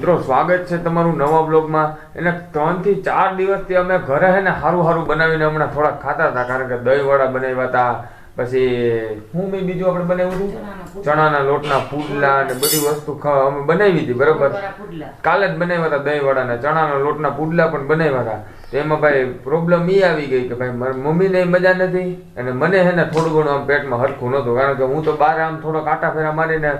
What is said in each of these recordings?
મિત્રો સ્વાગત છે તમારું નવા બ્લોગમાં. એને ત્રણથી ચાર દિવસથી અમે ઘરે હે ને સારું સારું બનાવીને હમણાં થોડાક ખાતા હતા કારણ કે દહીં વડા બનાવ્યા હતા પછી હું મેં બીજું આપણે બનાવ્યું હતું? ચણાના લોટના પુડલા ને બધી વસ્તુ અમે બનાવી હતી બરોબર? કાલે જ બનાવ્યા હતા દહીં વડા ને ચણાના લોટના પુડલા પણ બનાવ્યા હતા. તો એમાં ભાઈ પ્રોબ્લેમ એ આવી ગઈ કે ભાઈ મારી મમ્મીને મજા નથી અને મને હે ને થોડું ઘણું આમ પેટમાં હરખું નહોતું કારણ કે હું તો બહાર આમ થોડો કાંટા ફેરા મારીને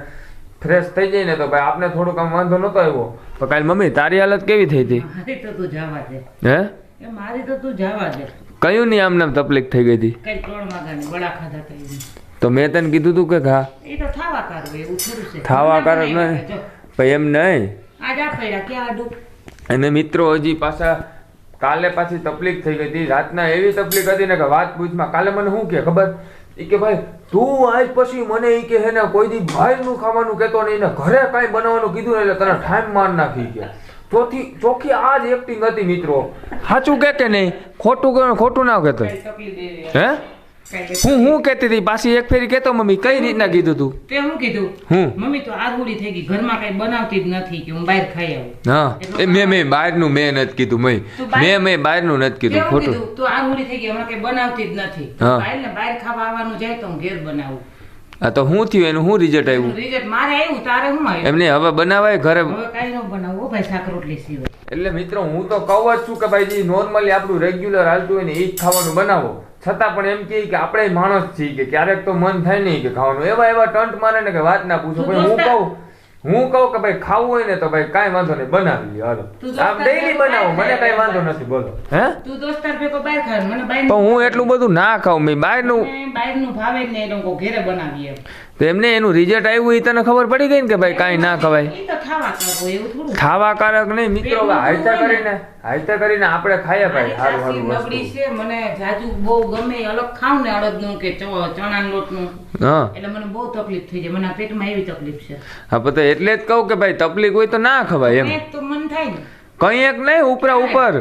ફ્રેશ થઈ જાય ને તો ભાઈ આપને થોડુંક આમ વાંધો નતો આવ્યો. તો કાલ મમ્મી તારી હાલત કેવી થઈ હતી? મારી તો તું જવા દે. હે? એ મારી તો તું જવા દે. કયું નહીં આમને આમ તકલીફ થઈ ગઈ હતી? કઈ ત્રણ વાગ્યાની વડા ખાધા થઈ તો મેં તને કીધું તું કે ઘા? એ તો થાવા કાઢવું એવું થોડું છે. થાવા મને નહીં. ભાઈ એમ નહીં. આજ આ પડ્યા કે આડું? અને મિત્રો હજી પાછા કાલે પાછી તકલીફ થઈ ગઈ હતી. રાતના એવી તકલીફ હતી ને કે વાત પૂછમાં. કાલે મને શું કે ખબર? ઈ કે ભાઈ તું આજ પછી મને ઈ કે હે ને કોઈ દી બહારનું ખાવાનું કહેતો નહીં ને ઘરે કાંઈ બનાવવાનું કીધું ને એટલે તને ટાઈમ માર નાખી કે. ચોથી ચોખ્ખી આ જ એક્ટિંગ હતી મિત્રો. સાચું કે કે નહીં? ખોટું ખોટું ના કહેતો. હે? હું હું કહેતી હતી પાછી એક ફેરી કહેતો મમ્મી કઈ રીતના કીધું તું? તે હું કીધું હું? મમ્મી તો આરહુડી થઈ ગઈ ઘરમાં કઈ બનાવતી જ નથી કે હું બહાર ખાઈ આવું. હા. એ મેં મેં બહારનું મેં નથી કીધું મેં મેં મેં બહારનું નથી કીધું હું ખોટું. તો તું થઈ ગઈ હમણાં કઈ બનાવતી જ નથી. બહાર ને બહાર ખાવા આવવાનું જાય તો હું ઘેર બનાવું. આ તો હું થયું એનું શું રિઝલ્ટ આવ્યું? રિઝલ્ટ મારે આવ્યું તારે શું આવ્યું? એમને હવે બનાવાય ઘરે? હવે કાંઈ ન બનાવો ભાઈ શાક રોટલી સિવાય. એટલે મિત્રો હું તો કહું જ છું કે ભાઈ જે નોર્મલી આપણું રેગ્યુલર હાલતું હોય ને એ જ ખાવાનું બનાવો. છતાં પણ એમ કહે કે આપણે માણસ છીએ કે ક્યારેક તો મન થાય નહીં કે ખાવાનું. એવા એવા ટંટ મારે ને કે વાત ના પૂછો. ભાઈ હું કહું હું કહું કે ભાઈ ખાવું હોય ને તો ભાઈ કાંઈ વાંધો નહીં બનાવી લ્યો હાલો. આમ ડેઈલી બનાવો મને બહાર વાંધો નથી બોલો. હે? તું દોસ્તાર ભેગો બહાર ખાય મને બહાર પણ હું એટલું બધું ના ખાઉં મેં બહારનું બહારનું ભાવે જ નહીં એ લોકો ઘરે બનાવીએ. તો એમને એનું રિઝલ્ટ આવ્યું એ તને ખબર પડી ગઈ ને કે ભાઈ કાંઈ ના ખવાય? ખાવા કારક નહીં મિત્રો હાઈતા કરીને હાઈતા કરીને આપણે ખાઈએ ભાઈ સારું સારું છે મને જાજુ બહુ ગમે અલગ ખાવ ને અડદનું કે ચ- ચણાના લોટનું. એટલે મને બહુ તકલીફ થઈ જાય મને પેટમાં એવી તકલીફ છે. હા તો એટલે જ કહું કે ભાઈ તકલીફ હોય તો ના ખવાય એમ. તો મન થાય ને. કઈ એક નહીં ઉપરા ઉપર.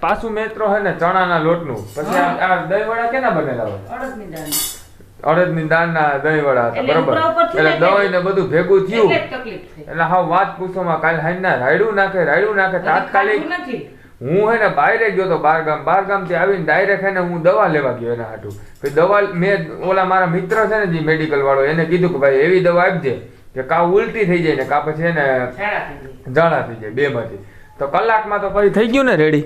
પાછું મેત્રો હે ને ચણાના લોટનું. પછી આ દહીં વડા કેના બનેલા હોય? અડદની દાળ અડદની દાળના દહીં વડા હતા બરોબર? એટલે દહીં ને બધું ભેગું થયું. એટલે હા વાત પૂછોમાં કાલ હાઈના રાયડું નાખે રાયડું નાખે તાત્કાલિક હું હે ને બહારે ગયો તો બાર ગામ બાર ગામથી આવીને ડાયરેક્ટ હે ને હું દવા લેવા ગયો એના હાટું. પછી દવા મેં ઓલા મારા મિત્ર છે ને જે મેડિકલ વાળો એને કીધું કે ભાઈ એવી દવા આપજે કે કા ઉલટી થઈ જાય ને કા પછી એને ઝાડા થઈ જાય બે માંથી. તો કલાકમાં તો પછી થઈ ગયું ને રેડી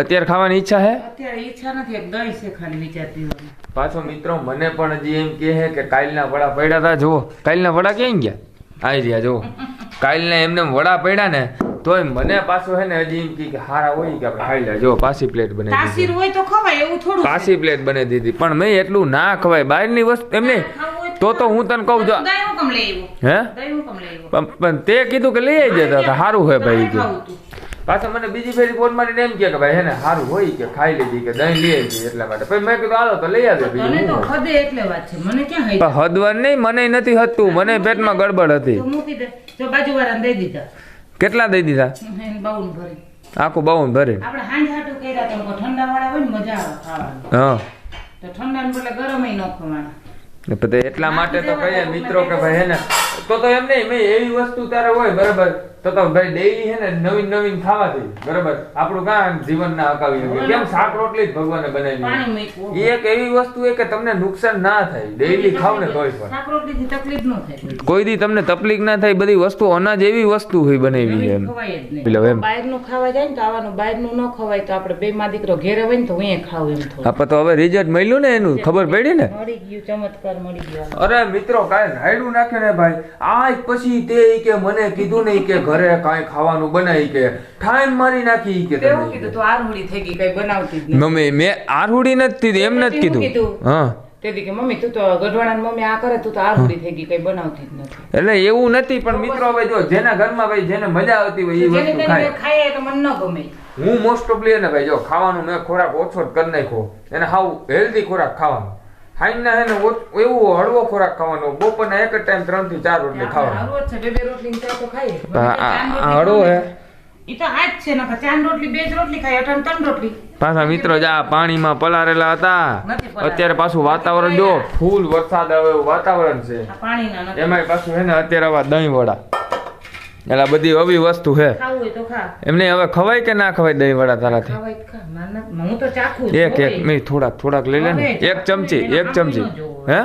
અત્યારે ખાવાની ઈચ્છા છે અત્યારે ઈચ્છા નથી એક દહીં છે ખાલી વિચાર પીવાની પાછો મિત્રો મને પણ હજી એમ કહે છે કે કાલના વડા પડ્યા હતા જુઓ. કાલના વડા ક્યાં ગયા? આવી રહ્યા જુઓ. કાલના એમને વડા પડ્યા ને તોય મને પાછો હે ને હજી એમ કે હારા હોય કે આપણે ખાઈ લે. જો પાછી પ્લેટ બનાવી તાસીર દીધી હોય તો ખવાય એવું થોડું છે. પ્લેટ બનાવી દીધી. પણ મેં એટલું ના ખવાય. બહારની વસ્તુ એમ નહીં. ખાવું હોય તો તો હું તને કહું હું કેમ લઈ હે? હું પણ પણ તે કીધું કે લઈ આવી જતા સારું હોય ભાઈ કે પાછા મને બીજી ફેરી ફોન મારીને એમ કે ભાઈ હે ને સારું હોય કે ખાઈ લેજે કે દહીં લઈ આવી એટલા માટે. પછી મેં કીધું હાલો તો લઈ આવે તને બીજું તો હદે એટલે વાત છે. મને ક્યાં હઈ પણ હદવાર નહીં મને નથી હતું મને પેટમાં ગડબડ હતી. મૂકી દે. જો બાજુવાળાને દઈ દીધા. કેટલા દઈ દીધા? બાઉન ભરી. આખું બાઉન ભરે. આપણે હાંજ હાટું કર્યા તો ઠંડા વાળા હોય ને મજા આવે ખાવાની. હા. તો ઠંડા ને બદલે ગરમ ન ખવાના. એટલા માટે તો કહીએ મિત્રો કે ભાઈ હે ને તો તો એમ નહીં મેં એવી વસ્તુ તારે હોય બરાબર. તો તો ભાઈ ડેઈલી હે ને નવીન નવીન ખાવાથી બરાબર. આપણું કાં જીવન ના અકાવી કેમ શાક રોટલી જ ભગવાને બનાવી એક એવી વસ્તુ એ કે તમને નુકસાન ના થાય ડેઈલી ખાવ ને તોય પણ. શાક રોટલીથી તકલીફ ન થાય કોઈ. દી તમને તકલીફ ના થાય બધી વસ્તુ અનાજ એવી વસ્તુ હોય બનાવી એમ. એટલે એમ. બહારનું ખાવા જાય ને તો આવવાનું બહારનું ન ખવાય તો આપણે બે માં દીકરો ઘેરે હોય ને તો હું ખાવ એમ આપણે તો હવે રિઝલ્ટ મળ્યું ને એનું? ખબર પડી ને? મળી ગયું ચમત્કાર મળી ગયો. અરે મિત્રો કાંઈ રાયડું નાખે ને ભાઈ? આજ પછી તે કે મને કીધું નહીં કે ઘરે કાંઈ ખાવાનું બનાવી કે. ઠાઈમ મારી નાખી કે એવું કીધું તો આરહુડી થઈ ગઈ કઈ બનાવતી જ નહીં મમ્મી મેં આરહુડી નથી એમ નથી કીધું. કીધું. હા. તેથી કે મમ્મી તું તો ગઢવાણા મમ્મી આ કરે તું તો આરહુડી થઈ ગઈ કઈ બનાવતી જ નથી. એટલે એવું નથી પણ મિત્રો હવે જો જેના ઘરમાં ભાઈ જેને મજા આવતી હોય એ વસ્તુ તેને ખાય. તો મને ન ગમે. હું મોસ્ટ ઓફલી એને ભાઈ જો ખાવાનું મેં ખોરાક ઓછો જ કરી નાખ્યો. એને હાવ હેલ્ધી ખોરાક ખાવાનો. હાઈના એને ને એવું હળવો ખોરાક ખાવાનો. બપોરના એક જ ટાઈમ ત્રણથી ચાર રોટલી ખાવાનો. બે બે રોટલી ને ચા તો આ હળવો હે ઈ તો આજ છે નકર ચાર રોટલી બે રોટલી ખાય અટાણ ત્રણ રોટલી. પાછા મિત્રો જા પાણીમાં પલારેલા હતા. અત્યારે પાછું વાતાવરણ જો ફૂલ વરસાદ આવે એવું વાતાવરણ છે. એમાં એમાંય પાછું હે ને અત્યારે આવા દહીં વડા. એટલે બધી આવી વસ્તુ છે. એમને હવે ખવાય કે ના ખવાય દહીં વડા તારાથી એક એક મેં થોડાક થોડાક લઈ લે ને. એક ચમચી એક ચમચી. હે?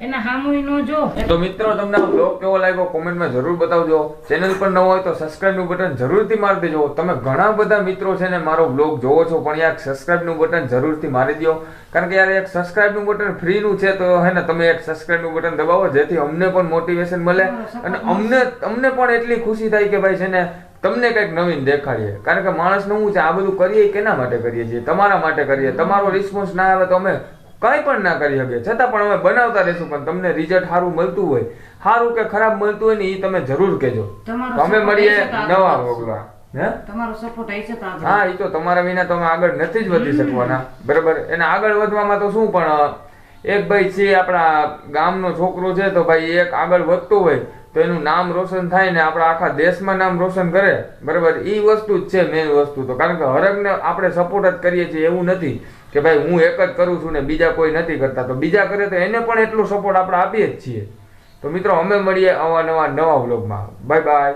એના હામુય નો જો. તો મિત્રો તમને બ્લોગ કેવો લાગ્યો? કોમેન્ટમાં જરૂર બતાવજો. ચેનલ પર ન હોય તો સબસ્ક્રાઇબનું બટન જરૂરથી મારી દેજો. તમે ઘણા બધા મિત્રો છે ને મારો બ્લોગ જોવો છો પણ યાર સબસ્ક્રાઇબનું બટન જરૂરથી મારી દો કારણ કે યાર એક સબસ્ક્રાઇબનું બટન ફ્રીનું છે તો હે ને તમે એક સબસ્ક્રાઇબનું બટન દબાવો જેથી અમને પણ મોટિવેશન મળે. અને અમને અમને પણ એટલી ખુશી થાય કે ભાઈ છે ને તમને કંઈક નવીન દેખાડીએ. કારણ કે માણસનું હું છે? આ બધું કરીએ કેના માટે કરીએ છીએ? તમારા માટે કરીએ. તમારો રિસ્પોન્સ ના આવે તો અમે કંઈ પણ ના કરી શકીએ છતાં પણ અમે બનાવતા રહીશું પણ તમને રિઝલ્ટ સારું મળતું હોય સારું કે ખરાબ મળતું હોય ને એ તમે જરૂર કહેજો. અમે મળીએ નવા. વગલા હે? એ તો તમારા વિના તમે આગળ નથી જ વધી શકવાના. બરાબર? એને આગળ વધવામાં તો શું પણ એક ભાઈ છે, આપણા ગામનો છોકરો છે, તો ભાઈ એક આગળ વધતો હોય, તો એનું નામ રોશન થાય ને આપણા આખા દેશમાં નામ રોશન કરે. બરાબર? એ વસ્તુ જ છે મેઇન વસ્તુ તો. કારણ કે હરકને આપણે સપોર્ટ જ કરીએ છીએ એવું નથી કે ભાઈ હું એક જ કરું છું ને બીજા કોઈ નથી કરતા. તો બીજા કરે તો એને પણ એટલો સપોર્ટ આપણે આપીએ જ છીએ. તો મિત્રો, અમે મળીએ અવાનવા નવા વ્લોગમાં બાય બાય